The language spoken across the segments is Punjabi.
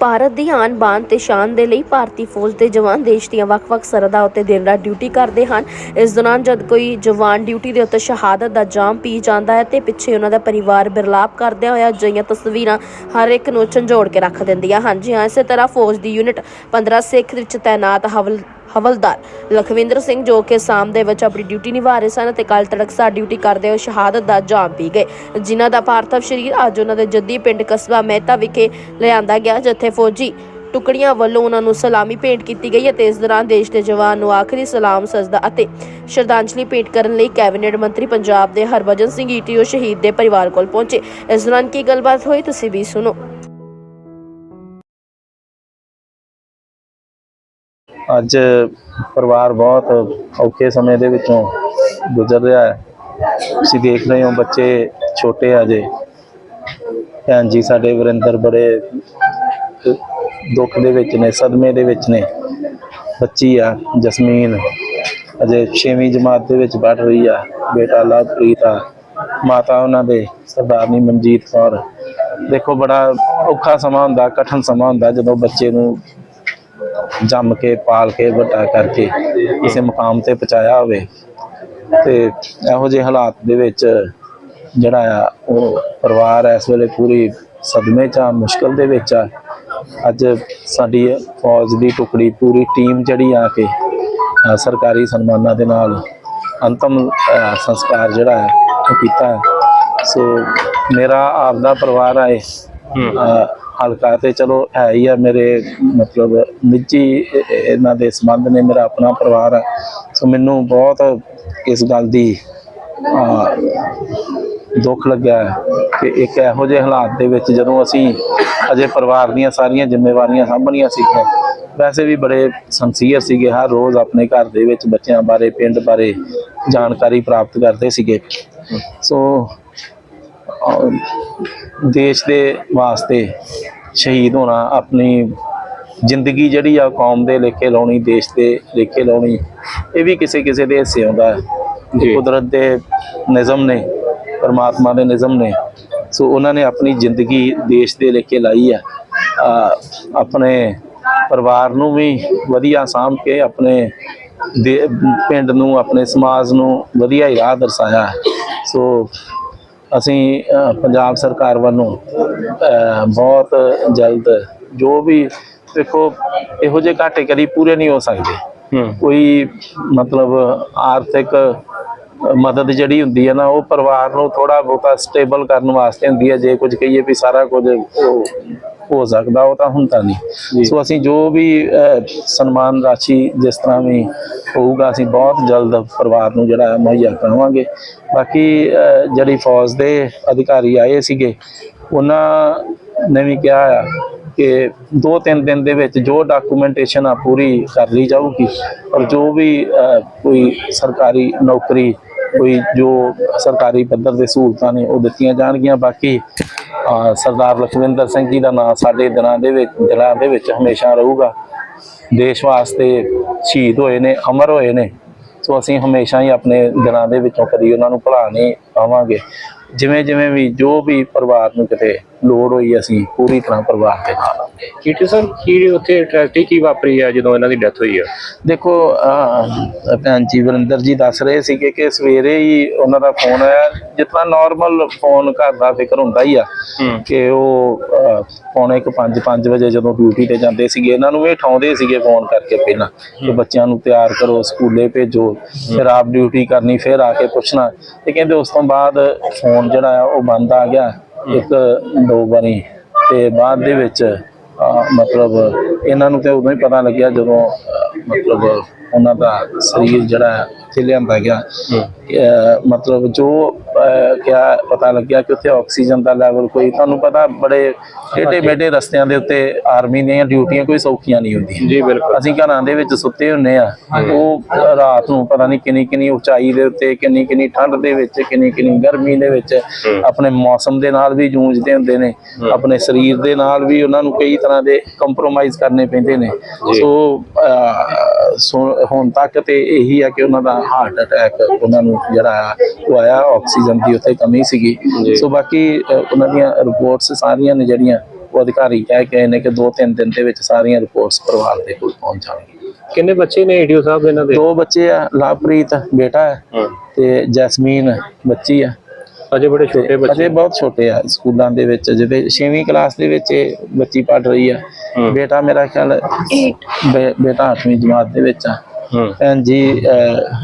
ਭਾਰਤ ਦੀ ਆਨ ਬਾਨ ਤੇ ਸ਼ਾਨ ਦੇ ਲਈ ਭਾਰਤੀ ਫੌਜ ਦੇ ਜਵਾਨ ਦੇਸ਼ ਦੀਆਂ ਵੱਖ-ਵੱਖ ਸਰਹੱਦਾਂ ਉੱਤੇ ਦਿਨ ਰਾਤ ਡਿਊਟੀ ਕਰਦੇ ਹਨ। ਇਸ ਦੌਰਾਨ ਜਦ ਕੋਈ ਜਵਾਨ ਡਿਊਟੀ ਦੇ ਉੱਤੇ ਸ਼ਹਾਦਤ ਦਾ ਜਾਮ ਪੀ ਜਾਂਦਾ ਹੈ ਤੇ ਪਿੱਛੇ ਉਹਨਾਂ ਦਾ ਪਰਿਵਾਰ ਬਿਰਲਾਪ ਕਰਦਿਆਂ ਹੋਇਆ ਅਜਿਹੀਆਂ ਤਸਵੀਰਾਂ ਹਰ ਇੱਕ ਨੂੰ ਝੰਜੋੜ ਕੇ ਰੱਖ ਦਿੰਦੀਆਂ ਹਨ। ਜੀ ਹਾਂ, ਇਸੇ ਤਰ੍ਹਾਂ ਫੌਜ ਦੀ ਯੂਨਿਟ 15 ਸਿੱਖ ਵਿੱਚ ਤਾਇਨਾਤ ਹਵਲ ਹਵਲਦਾਰ। ਲਖਵਿੰਦਰ ਸਿੰਘ ਜੋ ਕਿ ਸਾਮ ਦੇ ਵਿੱਚ ਆਪਣੀ ਡਿਊਟੀ ਨਿਭਾ ਰਹੇ ਸਨ ਤੇ ਕੱਲ ਤੜਕਸਾਰ ਡਿਊਟੀ ਕਰਦੇ ਹੋਏ ਸ਼ਹਾਦਤ ਦਾ ਜਾਮ ਪੀ ਗਏ। ਜਿਨ੍ਹਾਂ ਦਾ ਪਾਰਥਵ ਸ਼ਰੀਰ ਅੱਜ ਉਹਨਾਂ ਦੇ ਜੱਦੀ ਪਿੰਡ ਕਸਬਾ ਮਹਿਤਾ ਵਿਖੇ ਲਿਆਂਦਾ ਗਿਆ, ਜਿੱਥੇ ਫੌਜੀ ਟੁਕੜੀਆਂ ਵੱਲੋਂ ਉਹਨਾਂ ਨੂੰ ਸਲਾਮੀ ਭੇਂਟ ਕੀਤੀ ਗਈ ਅਤੇ ਇਸ ਦੌਰਾਨ ਦੇਸ਼ ਦੇ ਜਵਾਨ ਨੂੰ ਆਖਰੀ ਸਲਾਮ, ਸਜਦਾ ਅਤੇ ਸ਼ਰਧਾਂਜਲੀ ਭੇਂਟ ਕਰਨ ਲਈ ਕੈਬਨਿਟ ਮੰਤਰੀ ਪੰਜਾਬ ਦੇ ਹਰਭਜਨ ਸਿੰਘ ਈਟੀਓ ਸ਼ਹੀਦ ਦੇ ਪਰਿਵਾਰ ਕੋਲ ਪਹੁੰਚੇ। ਇਸ ਦੌਰਾਨ ਕੀ ਗੱਲਬਾਤ ਹੋਈ, ਤੁਸੀਂ ਵੀ ਸੁਣੋ। ਅੱਜ ਪਰਿਵਾਰ ਬਹੁਤ ਔਖੇ ਸਮੇਂ ਦੇ ਵਿੱਚੋਂ ਗੁਜ਼ਰ ਰਿਹਾ ਹੈ। ਤੁਸੀਂ ਦੇਖ ਰਹੇ ਹੋ ਬੱਚੇ ਛੋਟੇ ਆ ਜੇ। ਭੈਣ ਜੀ ਸਾਡੇ ਵਰਿੰਦਰ ਬੜੇ ਦੁੱਖ ਦੇ ਵਿੱਚ ਨੇ, ਸਦਮੇ ਦੇ ਵਿੱਚ ਨੇ। ਬੱਚੀ ਆ, ਜਸਮੀਨ। ਅਜੇ 6ਵੀਂ ਜਮਾਤ ਦੇ ਵਿੱਚ ਪੜ੍ਹ ਰਹੀ ਆ। ਬੇਟਾ ਲਵਪ੍ਰੀਤ ਆ। ਮਾਤਾ ਉਹਨਾਂ ਦੇ, ਸਰਦਾਰਨੀ ਮਨਜੀਤ ਕੌਰ। ਦੇਖੋ ਬੜਾ ਔਖਾ ਸਮਾਂ ਹੁੰਦਾ, ਕਠਨ ਸਮਾਂ ਹੁੰਦਾ ਜਦੋਂ ਬੱਚੇ ਨੂੰ ਜੰਮ ਕੇ ਪਾਲ ਕੇ ਵੱਡਾ ਕਰਕੇ ਕਿਸੇ ਮੁਕਾਮ ਤੇ ਪਹੁੰਚਾਇਆ ਹੋਵੇ। ਤੇ ਇਹੋ ਜਿਹੇ ਹਾਲਾਤ ਦੇ ਵਿੱਚ ਜਿਹੜਾ ਆ ਉਹ ਪਰਿਵਾਰ ਇਸ ਵੇਲੇ ਪੂਰੀ ਸਦਮੇ ਚ ਆ ਮੁਸ਼ਕਲ ਦੇ ਵਿੱਚ ਆ। ਅੱਜ ਸਾਡੀ ਫੌਜ ਦੀ ਟੁਕੜੀ ਪੂਰੀ ਟੀਮ ਜਿਹੜੀ ਆ ਕੇ ਸਰਕਾਰੀ ਸਨਮਾਨਾਂ ਦੇ ਨਾਲ ਅੰਤਮ ਸੰਸਕਾਰ ਜਿਹੜਾ ਹੈ ਉਹ ਕੀਤਾ। ਸੋ ਮੇਰਾ ਆਪਦਾ ਪਰਿਵਾਰ ਆਏ ਹਲਕਾ ਤੇ ਚਲੋ ਹੈ ਹੀ ਆ, ਮੇਰੇ ਮਤਲਬ ਨਿੱਜੀ ਇਹਨਾਂ ਦੇ ਸੰਬੰਧ ਨੇ, ਮੇਰਾ ਆਪਣਾ ਪਰਿਵਾਰ ਆ। ਸੋ ਮੈਨੂੰ ਬਹੁਤ ਇਸ ਗੱਲ ਦੀ ਦੁੱਖ ਲੱਗਿਆ ਕਿ ਇੱਕ ਇਹੋ ਜਿਹੇ ਹਾਲਾਤ ਦੇ ਵਿੱਚ ਜਦੋਂ ਅਸੀਂ ਅਜੇ ਪਰਿਵਾਰ ਦੀਆਂ ਸਾਰੀਆਂ ਜ਼ਿੰਮੇਵਾਰੀਆਂ ਸਾਂਭਣੀਆਂ ਸੀਗੀਆਂ, ਵੈਸੇ ਵੀ ਬੜੇ ਸੰਸੀਅਰ ਸੀਗੇ, ਹਰ ਰੋਜ਼ ਆਪਣੇ ਘਰ ਦੇ ਵਿੱਚ ਬੱਚਿਆਂ ਬਾਰੇ, ਪਿੰਡ ਬਾਰੇ ਜਾਣਕਾਰੀ ਪ੍ਰਾਪਤ ਕਰਦੇ ਸੀਗੇ। ਸੋ ਦੇਸ਼ ਦੇ ਵਾਸਤੇ ਸ਼ਹੀਦ ਹੋਣਾ ਆਪਣੀ ਜ਼ਿੰਦਗੀ ਜਿਹੜੀ ਆ ਕੌਮ ਦੇ ਲੇਖੇ ਲਾਉਣੀ ਦੇਸ਼ ਦੇ ਲੇਖੇ ਲਾਉਣੀ ਇਹ ਵੀ ਕਿਸੇ ਕਿਸੇ ਦੇ ਹਿੱਸੇ ਆਉਂਦਾ ਹੈ। ਕੁਦਰਤ ਦੇ ਨਿਜ਼ਮ ਨੇ ਪਰਮਾਤਮਾ ਦੇ ਨਿਜ਼ਮ ਨੇ ਸੋ ਉਹਨਾਂ ਨੇ ਆਪਣੀ ਜ਼ਿੰਦਗੀ ਦੇਸ਼ ਦੇ ਲੇਖੇ ਲਾਈ ਅਹ ਆਪਣੇ ਪਰਿਵਾਰ ਨੂੰ ਵੀ ਵਧੀਆ ਸਾਂਭ ਕੇ ਆਪਣੇ ਦੇ- ਪਿੰਡ ਨੂੰ ਆਪਣੇ ਸਮਾਜ ਨੂੰ ਵਧੀਆ ਹੀ ਰਾਹ ਦਰਸਾਇਆ। ਸੋ ਅਸੀਂ ਪੰਜਾਬ ਸਰਕਾਰ ਵੱਲੋਂ ਬਹੁਤ ਜਲਦ ਜੋ ਵੀ ਦੇਖੋ ਇਹੋ ਜਿਹੇ ਘਾਟੇ ਕਦੀ ਪੂਰੇ ਨਹੀਂ ਹੋ ਸਕਦੇ। ਕੋਈ ਮਤਲਬ ਆਰਥਿਕ ਮਦਦ ਜਿਹੜੀ ਹੁੰਦੀ ਹੈ ਨਾ ਉਹ ਪਰਿਵਾਰ ਨੂੰ ਥੋੜਾ ਬਹੁਤਾ ਸਟੇਬਲ ਕਰਨ ਵਾਸਤੇ ਹੁੰਦੀ ਹੈ। ਜੇ ਕੁਝ ਕਹੀਏ ਵੀ ਸਾਰਾ ਕੁਝ ਹੋ ਸਕਦਾ ਉਹ ਤਾਂ ਹੁੰਦਾ ਨਹੀਂ। ਸੋ ਅਸੀਂ ਜੋ ਵੀ ਸਨਮਾਨ ਰਾਸ਼ੀ ਜਿਸ ਤਰ੍ਹਾਂ ਵੀ ਹੋਊਗਾ ਅਸੀਂ ਬਹੁਤ ਜਲਦ ਪਰਿਵਾਰ ਨੂੰ ਜਿਹੜਾ ਮੁਹੱਈਆ ਕਰਾਵਾਂਗੇ। ਬਾਕੀ ਜਿਹੜੀ ਫੌਜ ਦੇ ਅਧਿਕਾਰੀ ਆਏ ਸੀਗੇ ਉਹਨਾਂ ਨੇ ਵੀ ਕਿਹਾ ਆ ਕਿ ਦੋ ਤਿੰਨ ਦਿਨ ਦੇ ਵਿੱਚ ਜੋ ਡਾਕੂਮੈਂਟੇਸ਼ਨ ਆ ਪੂਰੀ ਕਰ ਲਈ ਜਾਊਗੀ। ਔਰ ਜੋ ਵੀ ਕੋਈ ਸਰਕਾਰੀ ਨੌਕਰੀ ਕੋਈ ਜੋ ਸਰਕਾਰੀ ਪੱਧਰ ਦੇ ਸਹੂਲਤਾਂ ਨੇ ਉਹ ਦਿੱਤੀਆਂ ਜਾਣਗੀਆਂ। ਬਾਕੀ ਸਰਦਾਰ ਲਖਵਿੰਦਰ ਸਿੰਘ ਜੀ ਦਾ ਨਾਮ ਸਾਡੇ ਦਿਨਾਂ ਦੇ ਵਿੱਚ ਦਿਲਾਂ ਦੇ ਵਿੱਚ ਹਮੇਸ਼ਾ ਰਹੂਗਾ। ਦੇਸ਼ ਵਾਸਤੇ ਸ਼ਹੀਦ ਹੋਏ ਨੇ, ਅਮਰ ਹੋਏ ਨੇ। ਸੋ ਅਸੀਂ ਹਮੇਸ਼ਾ ਹੀ ਆਪਣੇ ਦਿਲਾਂ ਦੇ ਵਿੱਚੋਂ ਕਦੀ ਉਹਨਾਂ ਨੂੰ ਭੁਲਾ ਨਹੀਂ ਪਾਵਾਂਗੇ। ਜਿਵੇਂ ਜਿਵੇਂ ਵੀ ਜੋ ਵੀ ਪਰਿਵਾਰ ਨੂੰ ਕਿਤੇ ਲੋੜ ਹੋਈ ਅਸੀਂ ਪੂਰੀ ਤਰ੍ਹਾਂ ਪਰਿਵਾਰ ਦੇ ਨਾਲ ਕੀਟੂ ਸਰ ਕੀ ਉੱਥੇ ਟ੍ਰੈਜਡੀ ਕੀ ਵਾਪਰੀ ਆ ਜਦੋਂ ਇਹਨਾਂ ਦੀ ਡੈਥ ਹੋਈ ਆ? ਦੇਖੋ ਭੈਣ ਜੀ ਵਰਿੰਦਰ ਜੀ ਦੱਸ ਰਹੇ ਸੀਗੇ ਕਿ ਸਵੇਰੇ ਹੀ ਉਹਨਾਂ ਦਾ ਫੋਨ ਆਇਆ। ਜਿਤਨਾ ਨਾਰਮਲ ਫੋਨ ਘਰ ਦਾ ਫਿਕਰ ਹੁੰਦਾ ਹੀ ਆ ਕਿ ਉਹ ਪੌਣੇ ਕੁ 5 5 ਵਜੇ ਜਦੋਂ ਡਿਊਟੀ ਤੇ ਜਾਂਦੇ ਸੀਗੇ ਇਹਨਾਂ ਨੂੰ ਇਹ ਠਾਉਂਦੇ ਸੀਗੇ ਫੋਨ ਕਰਕੇ ਪਹਿਲਾਂ ਕਿ ਬੱਚਿਆਂ ਨੂੰ ਤਿਆਰ ਕਰੋ ਸਕੂਲੇ ਭੇਜੋ ਫਿਰ ਆਪ ਡਿਊਟੀ ਕਰਨੀ ਫਿਰ ਆ ਕੇ ਪੁੱਛਣਾ। ਤੇ ਕਹਿੰਦੇ ਉਸ ਤੋਂ ਬਾਅਦ ਫੋਨ ਜਿਹੜਾ ਆ ਉਹ ਬੰਦ ਆ ਗਿਆ। ਇੱਕ ਦੋ ਵਾਰੀ ਤੇ ਬਾਅਦ ਦੇ ਵਿੱਚ ਮਤਲਬ ਇਹਨਾਂ ਨੂੰ ਤੇ ਉਦੋਂ ਹੀ ਪਤਾ ਲੱਗਿਆ ਜਦੋਂ ਮਤਲਬ ਉਹਨਾਂ ਦਾ ਸਰੀਰ ਜਿਹੜਾ ਇੱਥੇ ਲਿਆਂਦਾ ਗਿਆ। ਮਤਲਬ ਜੋ ਕਿਆ ਪਤਾ ਲੱਗਿਆ ਕਿ ਉੱਥੇ ਆਕਸੀਜਨ ਦਾ ਲੈਵਲ ਕੋਈ ਤੁਹਾਨੂੰ ਪਤਾ ਬੜੇ ਟੇਢੇ ਮੇਢੇ ਰਸਤਿਆਂ ਦੇ ਉੱਤੇ ਆਰਮੀ ਦੀਆਂ ਡਿਊਟੀਆਂ ਕੋਈ ਸੌਖੀਆਂ ਨਹੀਂ ਹੁੰਦੀਆਂ। ਜੀ ਬਿਲਕੁਲ। ਅਸੀਂ ਘਰਾਂ ਦੇ ਵਿੱਚ ਸੁੱਤੇ ਹੁੰਨੇ ਆ। ਉਹ ਰਾਤ ਨੂੰ ਪਤਾ ਨਹੀਂ ਕਿੰਨੀ ਕਿੰਨੀ ਉਚਾਈ ਦੇ ਉੱਤੇ ਕਿੰਨੀ ਕਿੰਨੀ ਠੰਡ ਦੇ ਵਿੱਚ ਕਿੰਨੀ ਕਿੰਨੀ ਗਰਮੀ ਦੇ ਵਿੱਚ ਆਪਣੇ ਮੌਸਮ ਦੇ ਨਾਲ ਵੀ ਜੂਝਦੇ ਹੁੰਦੇ ਨੇ। ਆਪਣੇ ਸਰੀਰ ਦੇ ਨਾਲ ਵੀ ਉਹਨਾਂ ਨੂੰ ਕਈ ਤਰ੍ਹਾਂ ਦੇ ਕੰਪਰੋਮਾਈਜ਼ ਕਰਨੇ ਪੈਂਦੇ ਨੇ। ਸੋ ਹੁਣ ਤੱਕ ਤੇ ਇਹੀ ਆ ਕਿ ਉਹਨਾਂ ਦਾ ਹਾਰਟ ਅਟੈਕ ਉਹਨਾਂ ਨੂੰ ਜਿਹੜਾ ਉਹ ਆਇਆ ਆਕਸੀਜਨ ਦੀ ਉੱਥੇ ਕਮੀ ਸੀਗੀ। ਸੋ ਬਾਕੀ ਉਹਨਾਂ ਦੀਆਂ ਰਿਪੋਰਟਸ ਸਾਰੀਆਂ ਨੇ ਜਿਹੜੀਆਂ ਉਹ ਅਧਿਕਾਰੀ ਕਹਿ ਕੇ ਨੇ ਕਿ ਦੋ ਤਿੰਨ ਦਿਨ ਦੇ ਵਿੱਚ ਸਾਰੀਆਂ ਰਿਪੋਰਟਸ ਪਰਿਵਾਰ ਦੇ ਕੋਲ ਪਹੁੰਚ ਜਾਣਗੀਆਂ। ਕਿੰਨੇ ਬੱਚੇ ਨੇ ਏਡੀਓ ਸਾਹਿਬ ਇਹਨਾਂ ਦੇ? ਦੋ ਬੱਚੇ ਆ ਲਵਪ੍ਰੀਤ ਬੇਟਾ ਹਾਂ। ਤੇ ਜੈਸਮੀਨ ਬੱਚੀ ਆ। ਅਜੇ ਬੜੇ ਛੋਟੇ ਬੱਚੇ ਅਜੇ ਬਹੁਤ ਛੋਟੇ ਆ ਸਕੂਲਾਂ ਦੇ ਵਿੱਚ ਜਿਹਦੇ 6ਵੀਂ ਕਲਾਸ ਦੇ ਵਿੱਚ ਇਹ ਬੱਚੀ ਪੜ ਰਹੀ ਆ। ਬੇਟਾ ਮੇਰਾ ਖਿਆਲ ਬੇ- ਬੇਟਾ 8ਵੀਂ ਜਮਾਤ ਦੇ ਵਿੱਚ ਆ। ਹੂੰ। ਭੈਣ ਜੀ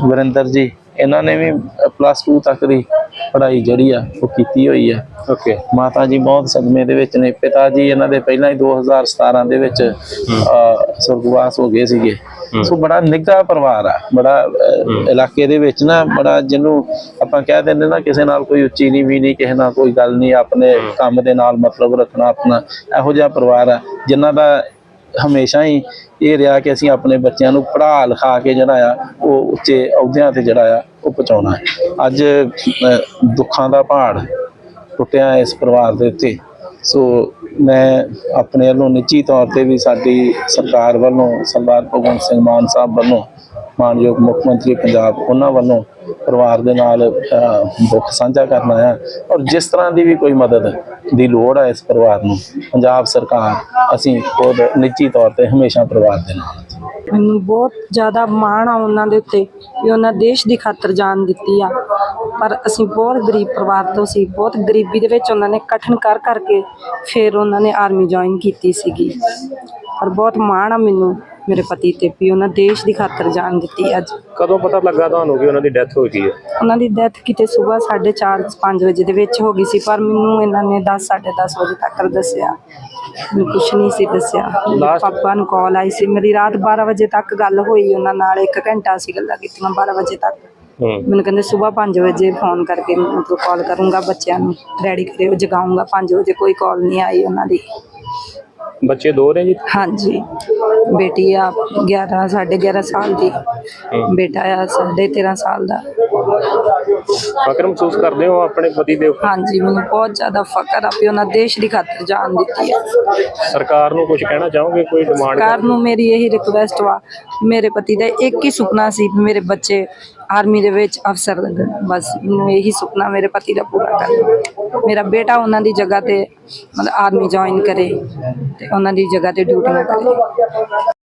ਵਰਿੰਦਰ ਜੀ ਇਹਨਾਂ ਨੇ ਵੀ ਪਲੱਸ 2 ਤੱਕ ਦੀ ਪੜ੍ਹਾਈ ਜਿਹੜੀ ਆ ਉਹ ਕੀਤੀ ਹੋਈ ਆ। ਓਕੇ ਮਾਤਾ ਜੀ ਬਹੁਤ ਸਦਮੇ ਦੇ ਵਿੱਚ ਨੇ। ਪਿਤਾ ਜੀ ਇਹਨਾਂ ਦੇ ਪਹਿਲਾਂ ਹੀ 2017 ਦੇ ਵਿੱਚ ਸੁਰਗਵਾਸ ਹੋ ਗਏ ਸੀਗੇ। ਸੋ ਬੜਾ ਨਿੱਘਾ ਪਰਿਵਾਰ ਆ ਬੜਾ ਇਲਾਕੇ ਦੇ ਵਿੱਚ ਨਾ ਬੜਾ ਜਿਹਨੂੰ ਆਪਾਂ ਕਹਿ ਦਿੰਦੇ ਨਾ ਕਿਸੇ ਨਾਲ ਕੋਈ ਉੱਚੀ ਨਹੀਂ ਵੀ ਨਹੀਂ ਕਿਸੇ ਨਾਲ ਕੋਈ ਗੱਲ ਨਹੀਂ ਆਪਣੇ ਕੰਮ ਦੇ ਨਾਲ ਮਤਲਬ ਰੱਖਣਾ ਆਪਣਾ ਇਹੋ ਜਿਹਾ ਪਰਿਵਾਰ ਆ ਜਿਨ੍ਹਾਂ ਦਾ ਹਮੇਸ਼ਾ ਹੀ ਇਹ ਰਿਹਾ ਕਿ ਅਸੀਂ ਆਪਣੇ ਬੱਚਿਆਂ ਨੂੰ ਪੜ੍ਹਾ ਲਿਖਾ ਕੇ ਜਿਹੜਾ ਆ ਉਹ ਉੱਚੇ ਅਹੁਦਿਆਂ ਤੇ ਜਿਹੜਾ ਆ ਉਹ ਪਹੁੰਚਾਉਣਾ ਹੈ। ਅੱਜ ਦੁੱਖਾਂ ਦਾ ਪਹਾੜ ਟੁੱਟਿਆ ਇਸ ਪਰਿਵਾਰ ਦੇ ਉੱਤੇ। ਸੋ ਮੈਂ ਆਪਣੇ ਵੱਲੋਂ ਨਿੱਜੀ ਤੌਰ ਤੇ ਵੀ ਸਾਡੀ ਸਰਕਾਰ ਵੱਲੋਂ ਸਰਦਾਰ ਭਗਵੰਤ ਸਿੰਘ ਮਾਨ ਸਾਹਿਬ ਵੱਲੋਂ ਮਾਨਯੋਗ ਮੁੱਖ ਮੰਤਰੀ ਪੰਜਾਬ ਉਹਨਾਂ ਵੱਲੋਂ ਪਰਿਵਾਰ ਦੇ ਨਾਲ ਦੁੱਖ ਸਾਂਝਾ ਕਰਨਾ ਆ ਔਰ ਜਿਸ ਤਰ੍ਹਾਂ ਦੀ ਵੀ ਕੋਈ ਮਦਦ ਦੀ ਲੋੜ ਹੈ ਇਸ ਪਰਿਵਾਰ ਨੂੰ, ਪੰਜਾਬ ਸਰਕਾਰ ਅਸੀਂ ਖੁਦ ਨਿੱਜੀ ਤੌਰ ਤੇ ਹਮੇਸ਼ਾ ਪਰਿਵਾਰ ਦੇ ਨਾਲ ਮੈਨੂੰ ਬਹੁਤ ਜ਼ਿਆਦਾ ਮਾਣ ਆ ਉਹਨਾਂ ਦੇ ਉੱਤੇ ਵੀ ਉਹਨਾਂ ਦੇਸ਼ ਦੀ ਖਾਤਰ ਜਾਨ ਦਿੱਤੀ ਆ। ਪਰ ਅਸੀਂ ਬਹੁਤ ਗਰੀਬ ਪਰਿਵਾਰ ਤੋਂ ਸੀ ਬਹੁਤ ਗਰੀਬੀ ਦੇ ਵਿੱਚ ਉਹਨਾਂ ਨੇ ਕਠਨ ਕਰ ਕਰਕੇ ਫਿਰ ਉਹਨਾਂ ਨੇ ਆਰਮੀ ਜੁਆਇਨ ਕੀਤੀ ਸੀਗੀ। ਪਰ ਬਹੁਤ ਮਾਣ ਆ ਮੈਨੂੰ ਮੇਰੇ ਪਤੀ ਤੇ ਵੀ ਉਹਨਾਂ ਦੇਸ਼ ਦੀ ਖਾਤਰ ਜਾਨ ਦਿੱਤੀ ਅੱਜ। ਕਦੋਂ ਪਤਾ ਲੱਗਾ ਤੁਹਾਨੂੰ ਕਿ ਉਹਨਾਂ ਦੀ ਡੈਥ ਹੋ ਗਈ ਹੈ? ਉਹਨਾਂ ਦੀ ਡੈਥ ਕਿਤੇ ਸਵੇਰ 4:30 5 ਵਜੇ ਦੇ ਵਿੱਚ ਹੋ ਗਈ ਸੀ ਪਰ ਮੈਨੂੰ ਇਹਨਾਂ ਨੇ 10 10:30 ਵਜੇ ਤੱਕ ਦੱਸਿਆ। ਮੈਨੂੰ ਕੁਛ ਨਹੀਂ ਸੀ ਦੱਸਿਆ। ਮੇਰੇ Last- ਪਾਪਾ ਨੂੰ ਕਾਲ ਆਈ ਸੀ ਮੇਰੀ ਰਾਤ 12 ਵਜੇ ਤੱਕ ਗੱਲ ਹੋਈ ਉਹਨਾਂ ਨਾਲ 1 ਘੰਟਾ ਸੀ ਗੱਲਾਂ ਕੀਤੀਆਂ 12 ਵਜੇ ਤੱਕ। ਮੈਨੂੰ ਕਹਿੰਦੇ ਸਵੇਰ 5 ਵਜੇ ਫੋਨ ਕਰਕੇ ਮਤਲਬ ਕਾਲ ਕਰੂੰਗਾ ਬੱਚਿਆਂ ਨੂੰ ਰੈਡੀ ਕਰਿਓ ਜਗਾਊਂਗਾ 5 ਵਜੇ ਕੋਈ ਕਾਲ ਨਹੀਂ ਆਈ ਉਹਨਾਂ ਦੀ। ਬੱਚੇ ਦੋ ਨੇ ਜੀ? ਹਾਂਜੀ। ਬੇਟੀ ਆ 11 11.5 ਸਾਲ ਦੀ। ਬੇਟਾ ਆ 13.5 ਸਾਲ ਦਾ। ਫਕਰ ਮਹਿਸੂਸ ਕਰਦੇ ਹੋ ਆਪਣੇ ਪਤੀ ਦੇ ਉੱਪਰ? ਹਾਂਜੀ ਮੈਨੂੰ ਬਹੁਤ ਜ਼ਿਆਦਾ ਫਖਰ ਆ ਵੀ ਉਹਨਾਂ ਦੇਸ਼ ਦੀ ਖਾਤਰ ਜਾਨ ਦਿੱਤੀ ਹੈ। ਸਰਕਾਰ ਨੂੰ ਕੁਝ ਕਹਿਣਾ ਚਾਹੋਗੇ? ਕੋਈ ਡਿਮਾਂਡ ਸਰਕਾਰ ਨੂੰ ਮੇਰੀ ਇਹੀ ਰਿਕਵੈਸਟ ਵਾ ਮੇਰੇ ਪਤੀ ਦਾ ਇੱਕ ਹੀ ਸੁਪਨਾ ਸੀ ਵੀ ਮੇਰੇ ਬੱਚੇ ਆਰਮੀ ਦੇ ਵਿੱਚ ਅਫਸਰ ਲੱਗਣ। ਬਸ ਮੈਨੂੰ ਇਹੀ ਸੁਪਨਾ ਮੇਰੇ ਪਤੀ ਦਾ ਪੂਰਾ ਕਰਨਾ। ਮੇਰਾ ਬੇਟਾ ਉਹਨਾਂ ਦੀ ਜਗ੍ਹਾ ਤੇ ਮਤਲਬ ਆਰਮੀ ਜੁਆਇਨ ਕਰੇ ਤੇ ਉਹਨਾਂ ਦੀ ਜਗ੍ਹਾ ਤੇ ਡਿਊਟੀਆਂ ਕਰੇ।